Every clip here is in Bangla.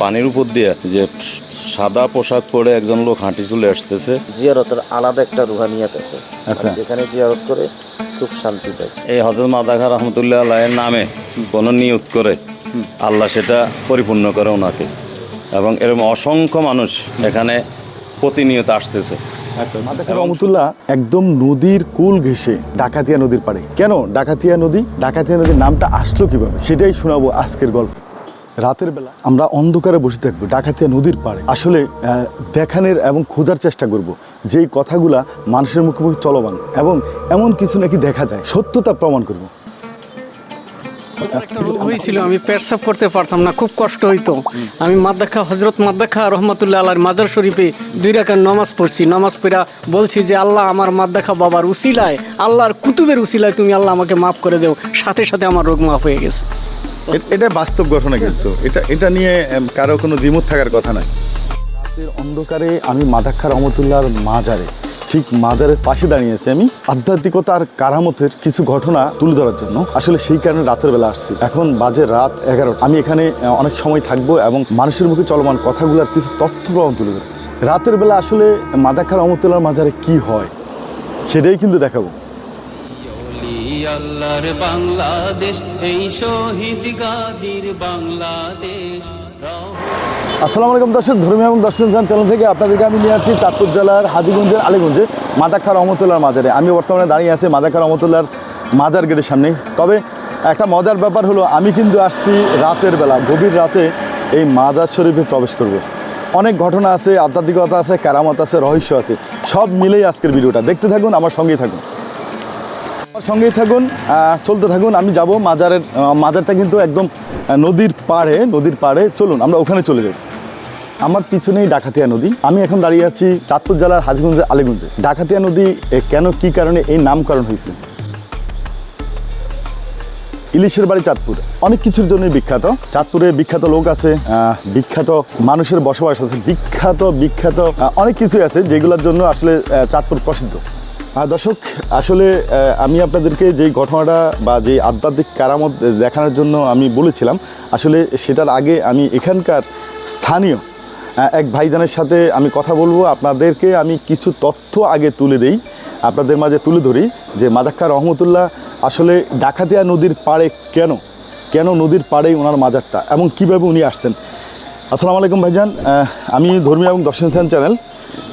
পানির উপর দিয়ে যে সাদা পোশাক পরে একজন লোক হাঁটি চলে আসতেছে। জিয়ারতের আলাদা একটা রুহানিয়াত আছে। আচ্ছা। যেখানে জিয়ারত করে খুব শান্তি পায়। এই হজরত মাদাখা রহমতুল্লাহ আল্লাহের নামে কোনো নিয়ত করে আল্লাহ সেটা পরিপূর্ণ করে ওনাকে। এবং এরকম অসংখ্য মানুষ এখানে প্রতিনিয়ত আসতেছে। আচ্ছা মাদাকার রহমতুল্লাহ একদম নদীর কুল ঘেঁষে ডাকাতিয়া নদীর পাড়ে। কেন ডাকাতিয়া নদী? ডাকাতিয়া নদীর নামটা আসলো কীভাবে? সেটাই শোনাবো আজকের গল্প। রাতের বেলা আমরা অন্ধকারে বসে থাকব, ডাকাতিয়া নদীর পাড়ে। আসলে দেখানের এবং খোঁজার চেষ্টা করব, যেই কথাগুলা মানুষের মুখে মুখে চলমান এবং এমন কিছু নাকি দেখা যায়, সত্যতা প্রমাণ করব। একটা রোগ হয়েছিল, আমি পেটসাপ করতে পারতাম না, খুব কষ্ট হইতো। আমি মাদ্দাখা হজরত মাদ্দাখা রহমতুল্লাহ আল্লাহর মাজার শরীফে দুই রাখার নমাজ পড়ছি। নমাজ পড়া বলছি যে, আল্লাহ আমার মাদ্দাখা বাবার উসিলায়, আল্লাহর কুতুবের উসিলায় তুমি আল্লাহ আমাকে মাফ করে দেও, সাথে সাথে আমার রোগ মাফ হয়ে গেছে। এটা বাস্তব ঘটনা কিন্তু। এটা এটা নিয়ে কারও কোনো দ্বিমত থাকার কথা নাই রাতের অন্ধকারে আমি মাদাক্ষা রহমতুল্লাহর মাজারে, ঠিক মাজারের পাশে দাঁড়িয়ে আছি আমি। আধ্যাত্মিকতার কারামতের কিছু ঘটনা তুলে ধরার জন্য। আসলে সেই কারণে রাতের বেলা আসছি। এখন বাজে রাত এগারোটা আমি এখানে অনেক সময় থাকব এবং মানুষের মুখে চলমান কথাগুলোর কিছু তথ্য প্রমাণ তুলে ধরবো। রাতের বেলা আসলে মাদাক্ষা রহমতুল্লাহর মাজারে কি হয়, সেটাই কিন্তু দেখাবো। আল্লাহর বাংলাদেশ, এই শহীদ গাজীর বাংলাদেশ। আসসালামু আলাইকুম দর্শক, ধর্মীয় এবং দর্শন চ্যানেল থেকে আপনাদেরকে আমি নিয়ে আসছি চাঁদপুর জেলার হাজিগঞ্জের আলীগঞ্জে মাদাক্ষা রহমতুল্লার মাজারে। আমি বর্তমানে দাঁড়িয়ে আছি মাদাক্ষা রহমতুল্লার মাজার গেটের সামনে। তবে একটা মজার ব্যাপার হলো, আমি কিন্তু আসছি রাতের বেলা, গভীর রাতে এই মাজার শরীফে প্রবেশ করব। অনেক ঘটনা আছে, আধ্যাত্মিকতা আছে, কারামত আছে, রহস্য আছে, সব মিলেই আজকের ভিডিওটা। দেখতে থাকুন, আমার সঙ্গেই থাকুন। সঙ্গেই থাকুন চলতে থাকুন, আমি যাব মাজারের মাজারটা কিন্তু একদম নদীর পাড়ে নদীর পাড়ে। চলুন, আমরা ওখানে চলে যাই। আমার পিছনেই ডাকাতিয়া নদী। আমি এখন দাঁড়িয়ে আছি চাঁদপুর জেলার হাজিগঞ্জের আলীগঞ্জে। ডাকাতিয়া নদী কেন, কি কারণে, এই নামকরণ হয়েছে? ইলিশের বাড়ি চাঁদপুর। অনেক কিছুর জন্যই বিখ্যাত। চাঁদপুরে বিখ্যাত লোক আছে বিখ্যাত মানুষের বসবাস আছে, বিখ্যাত বিখ্যাত অনেক কিছুই আছে যেগুলোর জন্য আসলে চাঁদপুর প্রসিদ্ধ। দর্শক, আসলে আমি আপনাদেরকে যেই ঘটনাটা বা যে আধ্যাত্মিক কারামত দেখানোর জন্য আমি বলেছিলাম, আসলে সেটার আগে আমি এখানকার স্থানীয় এক ভাইজানের সাথে আমি কথা বলব। আপনাদেরকে আমি কিছু তথ্য আগে তুলে দেই, আপনাদের মাঝে তুলে ধরি যে মাদাক্কা রহমতুল্লাহ আসলে ডাকাতিয়া নদীর পাড়ে কেন কেন নদীর পাড়েই ওনার মাজারটা এবং কীভাবে উনি আসছেন। আসসালামু আলাইকুম ভাইজান আমি ধর্মীয় এবং দর্শন চ্যানেল,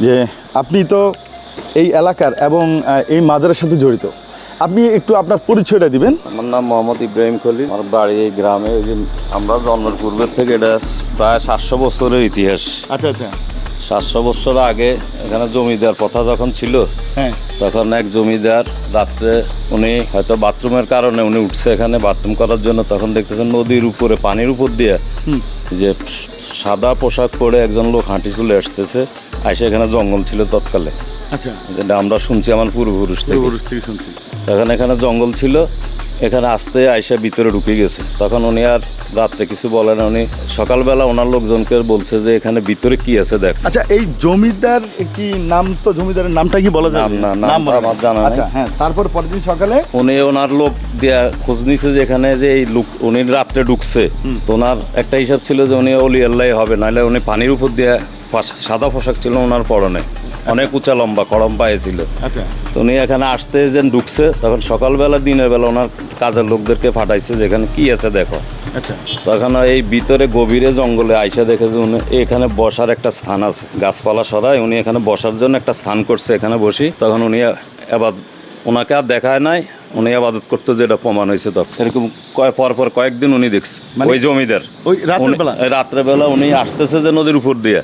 যে আপনি তো এই এলাকার এবং এই মাজারের সাথে জড়িত। আপনি একটু আপনার পরিচয়টা দিবেন। আমার নাম মোহাম্মদ ইব্রাহিম খলিল। আমার বাড়ি এই গ্রামে ওই যে আমরা জন্মের পূর্বের থেকে এটা প্রায় সাতশো বছরের ইতিহাস। আচ্ছা আচ্ছা। সাতশো বছর আগে এখানে জমিদার প্রথা যখন ছিল হ্যাঁ। তখন এক জমিদার রাত্রে উনি হয়তো বাথরুমের কারণে উনি উঠছে এখানে বাথরুম করার জন্য তখন দেখতেছেন নদীর উপরে পানির উপর দিয়ে যে সাদা পোশাক পরে একজন লোক হাঁটি চলে আসতেছে আইসে এখানে জঙ্গল ছিল তৎকালে। আচ্ছা। যেটা আমরা শুনছি আমার পূর্বপুরুষ থেকে। পূর্বপুরুষ থেকে শুনছি। তখন এখানে জঙ্গল ছিল এখানে আসতে আইসা ভিতরে ঢুকে গেছে। তখন উনি আর রাত্রে কিছু বলেন। উনি সকালবেলা ওনার লোকজনকে বলছে যে এখানে ভিতরে কি আছে দেখ। আচ্ছা এই জমিদার কি নাম তো জমিদারের নামটা কি বলা যায় না, নাম আমার জানা আচ্ছা হ্যাঁ তারপর পরের দিন সকালে? উনি ওনার লোক দিয়া খোঁজ নিছে যে এখানে যে এই লোক উনি রাত্রে ঢুকছে। তো ওনার একটা হিসাব ছিল যে উনি অলি আল্লাহ হবে নাহলে উনি পানির উপর দিয়ে সাদা পোশাক ছিল ওনার পরনে। অনেক উঁচা লম্বা করম পায়ে ছিল। আচ্ছা। তো উনি এখানে আসতে যেন ঢুকছে তখন সকালবেলা দিনের বেলা ওনার কাজের লোকদেরকে ফাটাইছে যেখানে কি আছে দেখো। আচ্ছা। তখন এই ভিতরে গভীরে জঙ্গলে আইসা দেখে যে উনি এখানে বসার একটা স্থান আছে গাছপালা সরাই উনি এখানে বসার জন্য একটা স্থান করছে এখানে বসি। তখন উনি এবার ওনাকে আর দেখায় নাই উনি আবাদত করতে যেটা প্রমাণ হয়েছে তখন এরকম কয় পর পর কয়েকদিন উনি দেখছে ওই জমিদার। মানে ওই রাতের বেলা? উনি আসতেছে যে নদীর উপর দিয়ে।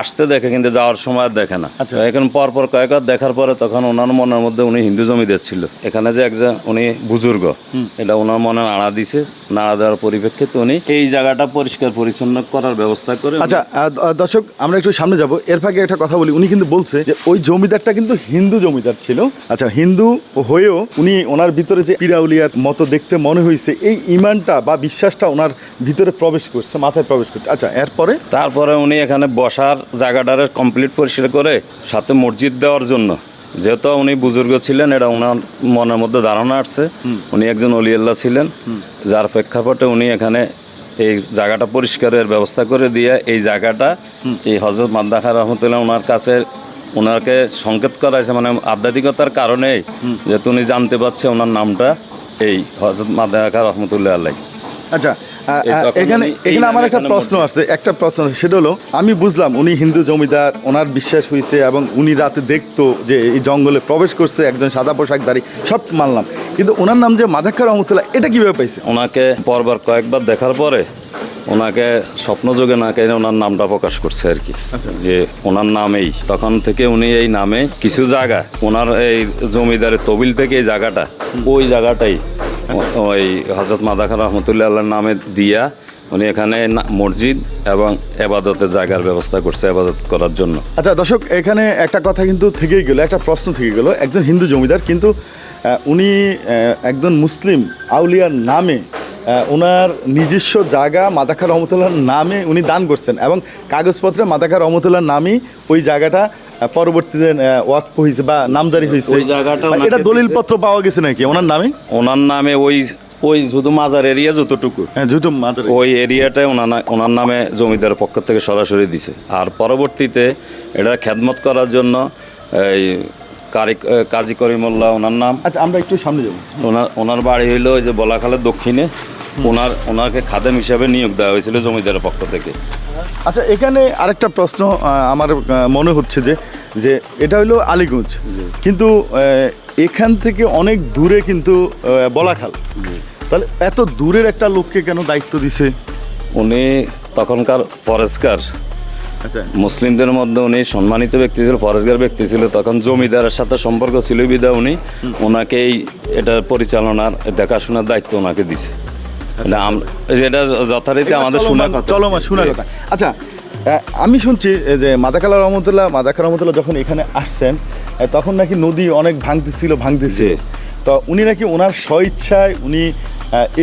আসতে দেখে কিন্তু যাওয়ার সময় দেখে না। আচ্ছা। এখন পর পর কয়েকবার দেখার পরে তখন ওনার মনের মধ্যে উনি হিন্দু জমিদার ছিল। এখানে যে একজন উনি বুজুর্গ এটা ওনার মনে নাড়া দিছে। নাড়া দেওয়ার পরিপ্রেক্ষিতে উনি এই জায়গাটা পরিষ্কার পরিচ্ছন্ন করার ব্যবস্থা করে আচ্ছা দর্শক আমরা একটু সামনে যাব। এর ফাঁকে একটা কথা বলি। উনি কিন্তু বলছে যে ওই জমিদারটা কিন্তু হিন্দু জমিদার ছিল। আচ্ছা হিন্দু হয়েও উনি ওনার ভিতরে যে পিরাউলিয়ার মতো দেখতে মনে হয়েছে এই ইমানটা বা বিশ্বাসটা ওনার ভিতরে প্রবেশ করছে মাথায় প্রবেশ করছে। আচ্ছা এরপরে? তারপরে উনি এখানে বসার জায়গাটারে কমপ্লিট পরিষ্কার করে সাথে মসজিদ দেওয়ার জন্য। যেহেতু উনি বুজুর্গ ছিলেন এটা ওনার মনের মধ্যে ধারণা আসছে। উনি একজন অলিয়াল্লাহ ছিলেন। যার প্রেক্ষাপটে উনি এখানে এই জায়গাটা পরিষ্কারের ব্যবস্থা করে দিয়ে এই জায়গাটা এই হজরত মাদ্দাখা রহমতুল্লাহ ওনার কাছে ওনাকে সংকেত করা হয়েছে মানে আধ্যাত্মিকতার কারণেই যে উনি জানতে পারছে ওনার নামটা এই হজরত মাদ্দাখা রহমতুল্লাহ আল্লাহ আচ্ছা এখানে এখানে আমার একটা প্রশ্ন আছে একটা প্রশ্ন সেটা হলো আমি বুঝলাম উনি হিন্দু জমিদার ওনার বিশ্বাস হয়েছে এবং উনি রাতে দেখতো যে এই জঙ্গলে প্রবেশ করছে একজন সাদা পোশাকধারী সব মানলাম। কিন্তু ওনার নাম যে মাদাক্কা রহমতুল্লাহ এটা কীভাবে পাইছে? ওনাকে পরবার কয়েকবার দেখার পরে ওনাকে স্বপ্নযোগে না কেন ওনার নামটা প্রকাশ করছে আর কি। যে ওনার নামেই। তখন থেকে উনি এই নামে কিছু জায়গা ওনার এই জমিদারের তবিল থেকে এই জায়গাটা ওই জায়গাটাই ওই হজরত মাদাখা রহমতুল্লাহ আল্লাহর নামে দিয়া উনি এখানে মসজিদ এবং এবাদতের জায়গার ব্যবস্থা করছে এবাদত করার জন্য। আচ্ছা দর্শক এখানে একটা কথা কিন্তু থেকেই গেল একটা প্রশ্ন থেকে গেল। একজন হিন্দু জমিদার কিন্তু উনি একজন মুসলিম আউলিয়ার নামে ওনার নিজস্ব জায়গা মাদাখা রহমতুল্লাহর নামে উনি দান করছেন এবং কাগজপত্রে মাদাখা রহমতুল্লাহর নামই ওই জায়গাটা পরবর্তীতে ওয়াক হয়েছে বা নামজারি হয়েছে। এটা দলিলপত্র পাওয়া গেছে নাকি? ওনার নামে? ওনার নামে ওই ওই শুধু মাজার এরিয়া যতটুকু। হ্যাঁ মাদার ওই এরিয়াটাই ওনার ওনার নামে জমিদারের পক্ষ থেকে সরাসরি দিছে। আর পরবর্তীতে এটা খেদমত করার জন্য এই কারি কাজী করিমুল্লাহ ওনার নাম। আচ্ছা আমরা একটু সামনে যাব। ওনার ওনার বাড়ি হইল ওই যে বলাখালের দক্ষিণে। ওনার ওনাকে খাদেম হিসাবে নিয়োগ দেওয়া হয়েছিল জমিদারের পক্ষ থেকে। আচ্ছা এখানে আরেকটা প্রশ্ন আমার মনে হচ্ছে যে যে এটা হলো আলিগঞ্জ। কিন্তু এখান থেকে অনেক দূরে কিন্তু বলাখাল। তাহলে এত দূরের একটা লোককে কেন দায়িত্ব দিছে? উনি তখনকার ফরেস্টকার। আচ্ছা। মুসলিমদের মধ্যে উনি সম্মানিত ব্যক্তি ছিল ফরেস্টগার ব্যক্তি ছিল তখন জমিদারের সাথে সম্পর্ক ছিল বিদা উনি। ওনাকে এই এটার পরিচালনার দেখাশোনার দায়িত্ব ওনাকে দিছে। এটা এটা যথারীতি আমাদের শোনা কথা। চলো মা শোনা কথা। আচ্ছা আমি শুনছি যে মাদাকালা রহমতুল্লাহ মাদাকা রহমতুল্লাহ যখন এখানে আসছেন তখন নাকি নদী অনেক ভাঙতেছিল ভাঙতেছিল। জি। তো উনি নাকি ওনার স্বইচ্ছায় উনি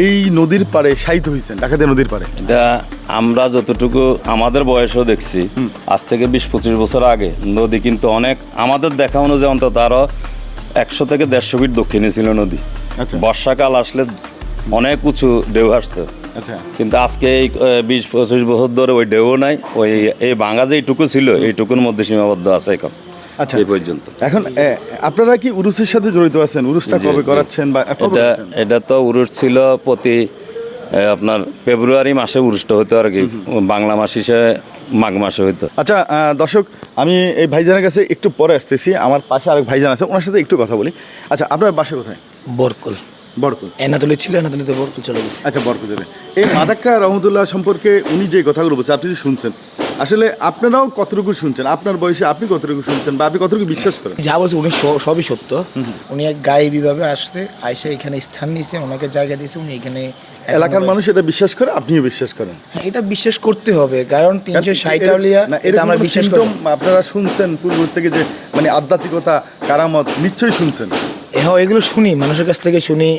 এই নদীর পাড়ে শায়িত হয়েছেন ডাকাতে নদীর পাড়ে। এটা আমরা যতটুকু আমাদের বয়সও দেখছি আজ থেকে বিশ পঁচিশ বছর আগে নদী কিন্তু অনেক আমাদের দেখা অনুযায়ী অন্তত আরও একশো থেকে দেড়শো ফিট দক্ষিণে ছিল নদী। আচ্ছা। বর্ষাকাল আসলে অনেক উঁচু ঢেউ আসতো। আচ্ছা। কিন্তু আজকে এই বিশ পঁচিশ বছর ধরে ওই ঢেউ নাই ওই এই ভাঙা যে এইটুকু ছিল এইটুকুর মধ্যে সীমাবদ্ধ আছে এখন আচ্ছা। এই পর্যন্ত। এখন আপনারা কি উরুসের সাথে জড়িত আছেন? উরুসটা কবে করাচ্ছেন বা এটা এটা তো উরুস ছিল প্রতি আপনার ফেব্রুয়ারি মাসে উরুসটা হতো আর কি বাংলা মাস হিসেবে মাঘ মাসে হইতো। আচ্ছা দর্শক আমি এই ভাইজানের কাছে একটু পরে আসতেছি আমার পাশে আরেক ভাইজান আছে ওনার সাথে একটু কথা বলি। আচ্ছা আপনার বাসা কোথায়? বরকল। বরকুল। এনাতলি ছিল এনাতলিতে বরকল চলে গেছে। আচ্ছা বরকুলের এই মাদাক্কা রহমতুল্লাহ সম্পর্কে উনি যে কথাগুলো বলছে আপনি শুনছেন আসলে আপনারাও কতটুকু শুনছেন? আপনার বয়সে আপনি কতটুকু শুনছেন বা আপনি কতটুকু বিশ্বাস করেন? যা বলছে উনি সবই সত্য। উনি এক গায়েবীভাবে আসছে আইসে এখানে স্থান নিয়েছে ওনাকে জায়গা দিয়েছে উনি এখানে এলাকার মানুষ এটা বিশ্বাস করে আপনিও বিশ্বাস করেন? হ্যাঁ, এটা বিশ্বাস করতে হবে কারণ তিনশো ষাট এটা আমরা বিশ্বাস করি আপনারা শুনছেন পূর্ব থেকে যে মানে আধ্যাত্মিকতা কারামত নিশ্চয়ই শুনছেন। হ্যাঁ এগুলো শুনি মানুষের কাছ থেকে শুনি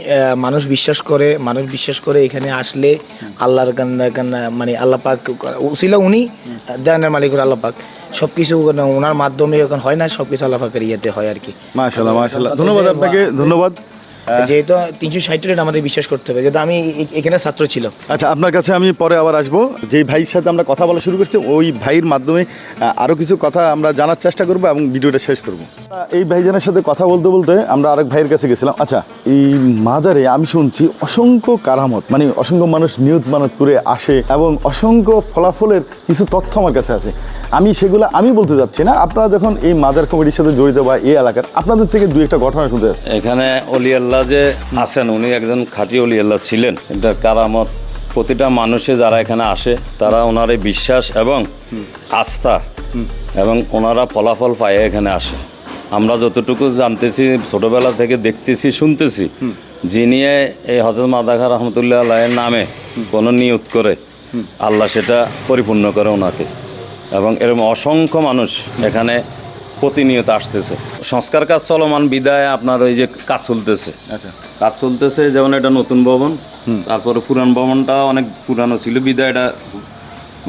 মানুষ বিশ্বাস করে মানুষ বিশ্বাস করে এখানে আসলে আল্লাহর কান্না কান্না মানে আল্লাহ পাক ছিল উনি দেয়ানের মালিক আল্লাহ পাক। সব কিছু ওনার মাধ্যমে এখন হয় না সব কিছু আল্লাহ পাকের ইয়েতে হয় আর কি। মাশাল্লাহ মাশাল্লাহ ধন্যবাদ আপনাকে ধন্যবাদ। যেহেতু তিনশো ষাট রেট আমাদের বিশ্বাস করতে হবে যেহেতু আমি এখানে ছাত্র ছিল আচ্ছা আপনার কাছে আমি পরে আবার আসব। যেই ভাইয়ের সাথে আমরা কথা বলা শুরু করছি ওই ভাইয়ের মাধ্যমে আহ, আরও কিছু কথা আমরা জানার চেষ্টা করব এবং ভিডিওটা শেষ করব। এই ভাইজানের সাথে কথা বলতে বলতে আমরা আরেক ভাইয়ের কাছে গেছিলাম। আচ্ছা এই মাজারে আমি শুনছি অসংখ্য কারামত মানে অসংখ্য মানুষ নিয়ত মানত করে আসে এবং অসংখ্য ফলাফলের কিছু তথ্য আমার কাছে আছে। আমি সেগুলো আমি বলতে যাচ্ছি না। আপনারা যখন এই মাজার কমিটির সাথে জড়িত বা এই এলাকার আপনাদের থেকে দু একটা ঘটনা শুনতে এখানে অলি আল্লাহ যে আছেন, উনি একজন খাঁটি অলি, আল্লাহ ছিলেন। এটা কারামত, প্রতিটা মানুষে যারা এখানে আসে, তারা ওনার বিশ্বাস এবং আস্থা এবং ওনারা ফলাফল পায় এখানে আসে। আমরা যতটুকু জানতেছি, ছোটবেলা থেকে দেখতেছি, শুনতেছি, যিনি এই হজরত মাদাখা রহমতুল্লাহ আল্লাহের নামে কোনো নিয়ত করে আল্লাহ সেটা পরিপূর্ণ করে ওনাকে। এবং এরকম অসংখ্য মানুষ এখানে প্রতিনিয়ত আসতেছে। সংস্কার কাজ চলমান বিদায় আপনার ওই যে কাজ চলতেছে। আচ্ছা। কাজ চলতেছে যেমন এটা নতুন ভবন তারপরে পুরান ভবনটা অনেক পুরানো ছিল বিদায় এটা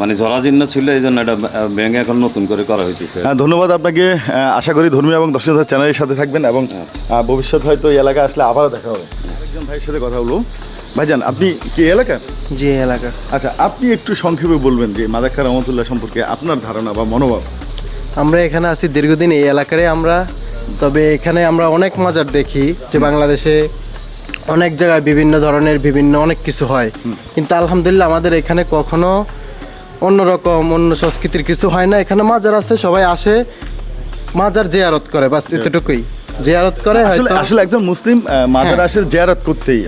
মানে জরাজীর্ণ ছিল এই জন্য এটা ভেঙে এখন নতুন করে করা হইতেছে। হ্যাঁ ধন্যবাদ আপনাকে। আশা করি ধর্মীয় এবং দর্শন চ্যানেলের সাথে থাকবেন এবং আহ, ভবিষ্যৎ হয়তো এই এলাকায় আসলে আবারও দেখা হবে। একজন ভাইয়ের সাথে কথা বলব। ভাইজান আপনি কি এলাকার? জি এলাকা আচ্ছা আপনি একটু সংক্ষেপে বলবেন যে মাদাক্কা রহমতুল্লাহ সম্পর্কে আপনার ধারণা বা মনোভাব। আমরা এখানে আছি দীর্ঘদিন এই এলাকারে আমরা তবে এখানে আমরা অনেক মজার দেখি যে বাংলাদেশে অনেক জায়গায় বিভিন্ন ধরনের বিভিন্ন অনেক কিছু হয়। কিন্তু আলহামদুলিল্লাহ আমাদের এখানে কখনো অন্যরকম অন্য সংস্কৃতির কিছু হয় না। এখানে মাজার আছে সবাই আসে মাজার জিয়ারত করে বাস এতটুকুই। জিয়ারত করে আসলে হয়তো আসলে একজন মুসলিম মাজার আসে জিয়ারত করতেই।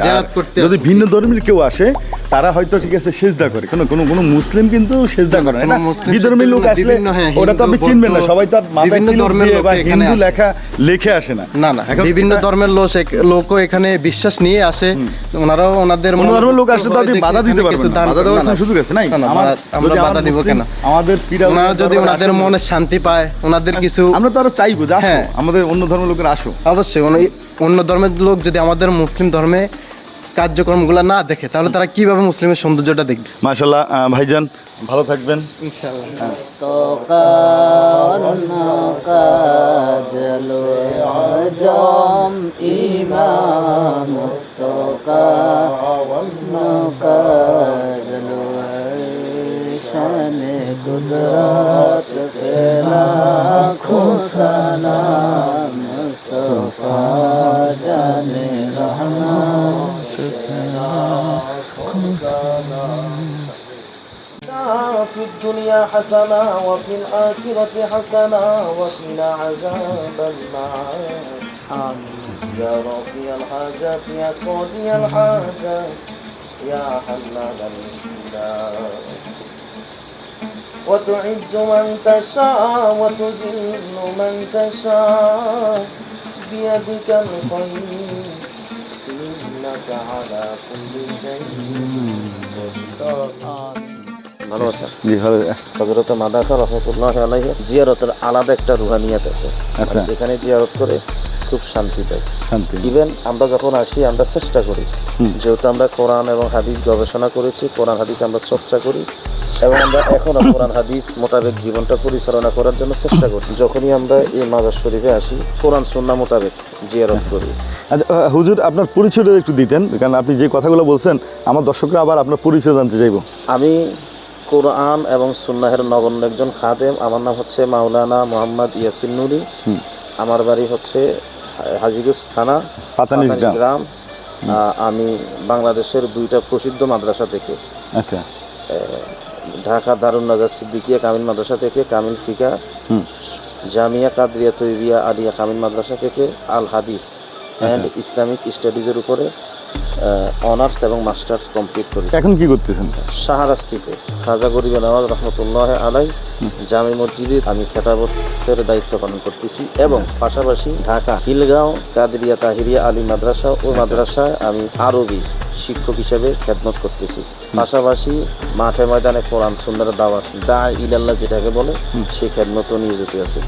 যদি ভিন্ন ধর্মের কেউ আসে তারা হয়তো ঠিক আছে সেজদা করে। কোনো? কোনো কোনো মুসলিম কিন্তু সেজদা করে না? বিধর্মী লোক আসলে হ্যাঁ, ওটা তো আপনি চিনবেন না সবাই তার মাথায় ধর্মের লোক এখানে হিন্দু লেখা লিখে আসে না। না না বিভিন্ন ধর্মের লোক লোকও এখানে বিশ্বাস নিয়ে আসে। ওনারাও ওনাদের ধর্মের লোক আসলে তো আপনি বাধা দিতে পারবেন না। বাধা দেওয়ার কোনো সুযোগ আছে নাই? আমার- বাধা- আমরা বাধা দিব কেন? আমাদের পীড়া ওনারা যদি ওনাদের মনে শান্তি পায় ওনাদের কিছু আমরা তো আরও চাইব যে আসো, হ্যাঁ। আমাদের অন্য ধর্মের লোকের আসো। অবশ্যই অন্য ধর্মের লোক যদি আমাদের মুসলিম ধর্মে কার্যক্রমগুলো না দেখে তাহলে তারা কীভাবে মুসলিমের সৌন্দর্যটা দেখবে? মাশাল্লাহ ভাইজান ভালো থাকবেন। في الدنيا حسنة وفي الآخرة حسنة وقنا عذاب النار. يا ربي الحاجات يا قاضي الحاجات يا حلال المشكلات وتعز من تشاء وتذل من تشاء. بيدك الخير إنك على كل شيء ভালো আছেন জি ভালো হজরত মাদাসা রহমতুল্লাহ আলাইহি জিয়ারতের আলাদা একটা রুহানিয়াত আছে। আচ্ছা। মানে এখানে জিয়ারত করে খুব শান্তি পাই। শান্তি। ইভেন আমরা যখন আসি আমরা চেষ্টা করি। যেহেতু আমরা কোরআন এবং হাদিস গবেষণা করেছি কোরআন হাদিস আমরা চর্চা করি এবং আমরা এখনও কোরআন হাদিস মোতাবেক জীবনটা পরিচালনা করার জন্য চেষ্টা করি। যখনই আমরা এই মাজার শরীফে আসি কোরআন সুন্না মোতাবেক জিয়ারত করি। আচ্ছা হুজুর আপনার পরিচয়টা একটু দিতেন কারণ আপনি যে কথাগুলো বলছেন আমার দর্শকরা আবার আপনার পরিচয় জানতে চাইব। আমি কোরআন এবং সুন্নাহের নগণ্য একজন খাদেম। আমার নাম হচ্ছে মাওলানা মোহাম্মদ ইয়াসিন নুরি। আমার বাড়ি হচ্ছে হা- হাজীগঞ্জ থানা গ্রাম। গ্রাম। আমি বাংলাদেশের দুইটা প্রসিদ্ধ মাদ্রাসা থেকে। আচ্ছা। ঢাকা দারুণ নাজার সিদ্দিকিয়া কামিল মাদ্রাসা থেকে কামিল ফিকা। জামিয়া কাদরিয়া তৈবিয়া আলিয়া কামিল মাদ্রাসা থেকে আল হাদিস অ্যান্ড ইসলামিক স্টাডিজের উপরে। অনার্স এবং মাস্টার্স কমপ্লিট করি এখন কি করতেছেন? শাহরাস্তিতে খাজা গরিব নওয়াজ রহমতুল্লাহ আলাই জামি মসজিদে আমি খেতাবতের দায়িত্ব পালন করতেছি এবং পাশাপাশি ঢাকা হিলগাঁও কাদরিয়া তাহিরিয়া আলী মাদ্রাসা ও মাদ্রাসায় আমি আরবি শিক্ষক হিসেবে খেদমত করতেছি। পাশাপাশি মাঠে ময়দানে কোরআন সুন্দর দাওয়াত দা ইলাল্লাহ যেটাকে বলে সেই খেদমতও নিয়োজিত আছে।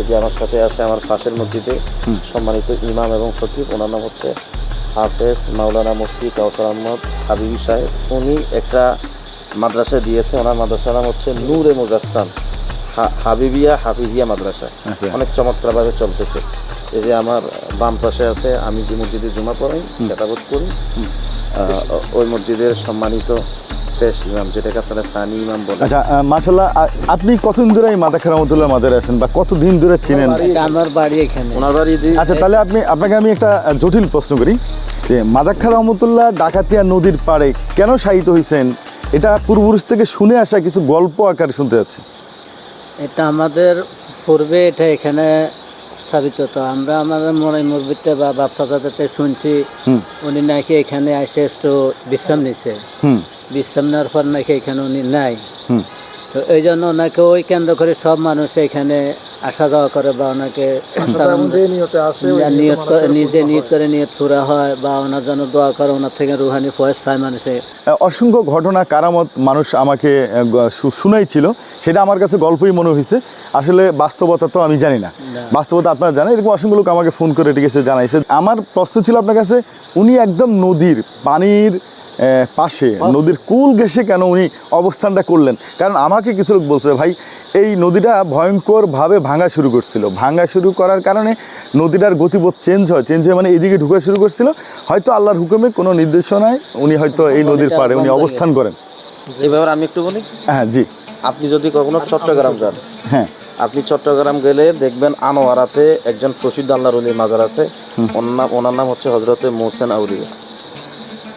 এটি আমার সাথে আছে আমার পাশের মসজিদে সম্মানিত ইমাম এবং খতিব ওনার নাম হচ্ছে হাফেজ মাওলানা মুফতি কাউসার আহমদ হাবিবি সাহেব উনি একটা মাদ্রাসা দিয়েছে। ওনার মাদ্রাসার নাম হচ্ছে নূরে মোজাসান হাবিবিয়া হাফিজিয়া মাদ্রাসা। আচ্ছা। অনেক চমৎকারভাবে চলতেছে। এই যে আমার বাম পাশে আছে আমি যে মসজিদে জুমা পড়াই খেতাবত করি। ওই মসজিদের সম্মানিত পেশ ইমাম যেটাকে আপনারা সানি ইমাম বলেন আচ্ছা মাসাল্লাহ আপনি কতদিন ধরে এই মাদাখা রহমতুল্লাহ মাজারে আসেন বা কতদিন ধরে চিনেন? আমার বাড়ি এখানে। ওনার বাড়ি আচ্ছা তাহলে আপনি আপনাকে আমি একটা জটিল প্রশ্ন করি। যে মাদাক্ষা রহমতুল্লাহ ডাকাতিয়া নদীর পাড়ে কেন শায়িত হয়েছেন এটা পূর্বপুরুষ থেকে শুনে আসা কিছু গল্প আকারে শুনতে যাচ্ছে। এটা আমাদের পূর্বে এটা এখানে স্থাপিত তো আমরা আমাদের মনে মুরবিতে বা বাপসাদাতে শুনছি। উনি নাকি এখানে আসে একটু বিশ্রাম নিছে। হুম। বিশ্রাম নেওয়ার পর নাকি এখানে উনি নাই। তো এই জন্য ওনাকে ওই কেন্দ্র করে সব মানুষ এখানে আসা যাওয়া করে বা ওনাকে নিয়ত করে নিজে নিয়ত করে। নিয়ত পুরা হয় বা ওনার জন্য দোয়া করে ওনার থেকে রুহানি ফয়েজ পায় মানুষে। অসংখ্য ঘটনা কারামত মানুষ আমাকে শুনাইছিল। সেটা আমার কাছে গল্পই মনে হয়েছে আসলে বাস্তবতা তো আমি জানি না। বাস্তবতা আপনারা জানেন এরকম অসংখ্য লোক আমাকে ফোন করে ঠিক আছে জানাইছে। আমার প্রশ্ন ছিল আপনার কাছে উনি একদম নদীর পানির পাশে নদীর কুল ঘেসে কেন উনি অবস্থানটা করলেন? কারণ আমাকে কিছু লোক বলছে ভাই এই নদীটা ভয়ঙ্করভাবে ভাঙা শুরু করছিল। ভাঙা শুরু করার কারণে নদীটার গতিপথ চেঞ্জ হয়। চেঞ্জ হয়ে মানে এদিকে ঢুকা শুরু করছিল। হয়তো আল্লাহর হুকুমে কোনো নির্দেশনায় উনি হয়তো এই নদীর পাড়ে উনি অবস্থান করেন। এই ব্যাপারে আমি একটু বলি? হ্যাঁ জি। আপনি যদি কখনো চট্টগ্রাম যান হ্যাঁ। আপনি চট্টগ্রাম গেলে দেখবেন আনোয়ারাতে একজন প্রসিদ্ধ আল্লাহর মাজার আছে। ওনার নাম ওনার নাম হচ্ছে হজরতে মোহসেন আউলিয়া।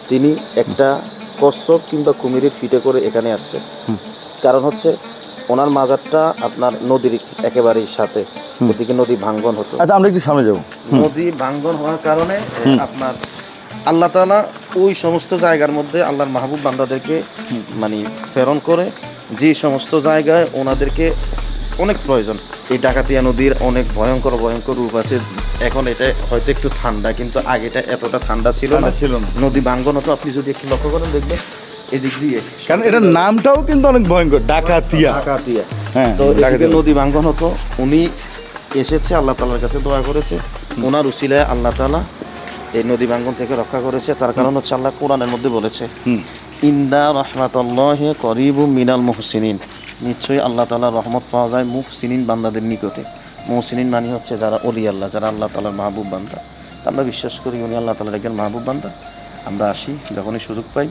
তিনি একটা কচ্ছপ কিংবা কুমিরের ফিটে করে এখানে আসছে কারণ হচ্ছে ওনার মাজারটা আপনার নদীর একেবারেই সাথে ওদিকে নদী ভাঙ্গন হতো। আচ্ছা আমরা একটু সামনে যাব। নদী ভাঙ্গন হওয়ার কারণে আপনার আল্লাহ তাআলা ওই সমস্ত জায়গার মধ্যে আল্লাহর মাহবুব বান্দাদেরকে মানে প্রেরণ করে যে সমস্ত জায়গায় ওনাদেরকে অনেক প্রয়োজন। এই ডাকাতিয়া নদীর অনেক ভয়ঙ্কর ভয়ঙ্কর রূপ আছে। এখন এটা হয়তো একটু ঠান্ডা কিন্তু আগেটা এতটা ঠান্ডা ছিল না। ছিল না। নদী বাঙ্গন হতো আপনি যদি একটু লক্ষ্য করেন দেখবেন এদিক দিয়ে কারণ এটার নামটাও কিন্তু অনেক ভয়ঙ্কর ডাকাতিয়া। ডাকাতিয়া। হ্যাঁ, তো এদিকে নদী ভাঙ্গন হতো। উনি এসেছে আল্লাহ তালার কাছে দোয়া করেছে। ওনার উসিলায় আল্লাহ তালা এই নদী ভাঙ্গন থেকে রক্ষা করেছে। তার কারণ হচ্ছে আল্লাহ কোরআনের মধ্যে বলেছে ইন্দা রহমাতাল্লাহ করিবু মিনাল মুহসিনিন। নিশ্চয়ই আল্লাহ তালার রহমত পাওয়া যায় মুহসিনিন বান্দাদের নিকটে। মুহসিনিন মানে হচ্ছে যারা অলি আল্লাহ যারা আল্লাহ তালার মাহবুব বান্দা। আমরা বিশ্বাস করি উনি আল্লাহ তালার একজন মাহবুব বান্দা। আমরা আসি যখনই সুযোগ পাই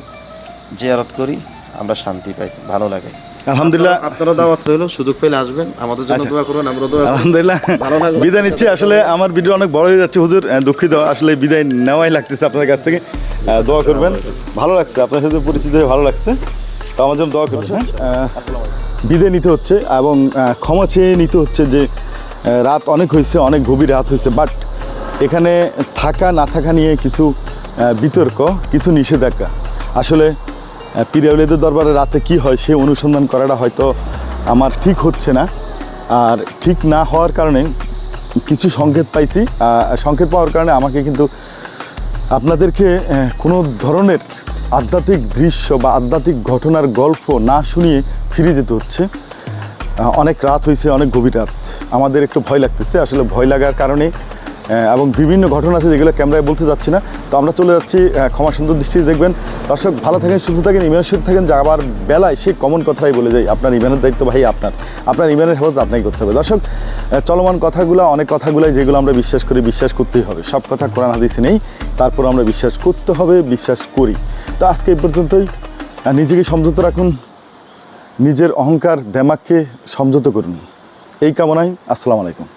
জিয়ারত করি আমরা শান্তি পাই ভালো লাগে। আলহামদুলিল্লাহ। আপনারা দাওয়াত রইল সুযোগ পেলে আসবেন আমাদের জন্য দোয়া করুন আমরা দোয়া আলহামদুলিল্লাহ। ভালো লাগল। বিদায় নিচ্ছি। আসলে আমার ভিডিও অনেক বড় হয়ে যাচ্ছে হুজুর দুঃখিত। আসলে বিদায় নেওয়াই লাগতেছে আপনাদের কাছ থেকে। দোয়া করবেন। ভালো লাগছে আপনার সাথে পরিচিত হয়ে ভালো লাগছে। তো আমার জন্য দোয়া করবেন হ্যাঁ বিদায় নিতে হচ্ছে এবং ক্ষমা চেয়ে নিতে হচ্ছে যে রাত অনেক হয়েছে অনেক গভীর রাত হয়েছে বাট এখানে থাকা না থাকা নিয়ে কিছু বিতর্ক কিছু নিষেধাজ্ঞা। আসলে পিরিয়লেদের দরবারে রাতে কি হয় সেই অনুসন্ধান করাটা হয়তো আমার ঠিক হচ্ছে না। আর ঠিক না হওয়ার কারণে কিছু সংকেত পাইছি সংকেত পাওয়ার কারণে আমাকে কিন্তু আপনাদেরকে কোনো ধরনের আধ্যাত্মিক দৃশ্য বা আধ্যাত্মিক ঘটনার গল্প না শুনিয়ে ফিরে যেতে হচ্ছে। অনেক রাত হয়েছে, অনেক গভীর রাত। আমাদের একটু ভয় লাগতেছে। আসলে ভয় লাগার কারণে এবং বিভিন্ন ঘটনা আছে যেগুলো ক্যামেরায় বলতে যাচ্ছি না। তো আমরা চলে যাচ্ছি ক্ষমা সুন্দর দৃষ্টিতে দেখবেন। দর্শক, ভালো থাকেন, সুস্থ থাকেন, ইমানের সুস্থ থাকেন, যা আবার বেলায় সেই কমন কথাই বলে যাই, আপনার ইমানের দায়িত্ব ভাই আপনার। আপনার ইমানের হেফাজত আপনাকে করতে হবে। দর্শক চলমান কথাগুলো, অনেক কথাগুলাই যেগুলো আমরা বিশ্বাস করি, বিশ্বাস করতেই হবে। সব কথা কোরআন, হাদিসে নেই। তারপর আমরা বিশ্বাস করতে হবে, বিশ্বাস করি। তো আজকে এই পর্যন্তই। নিজেকে সংযত রাখুন। নিজের অহংকার দেমাগকে সংযত করুন। এই কামনায় আসসালামু আলাইকুম।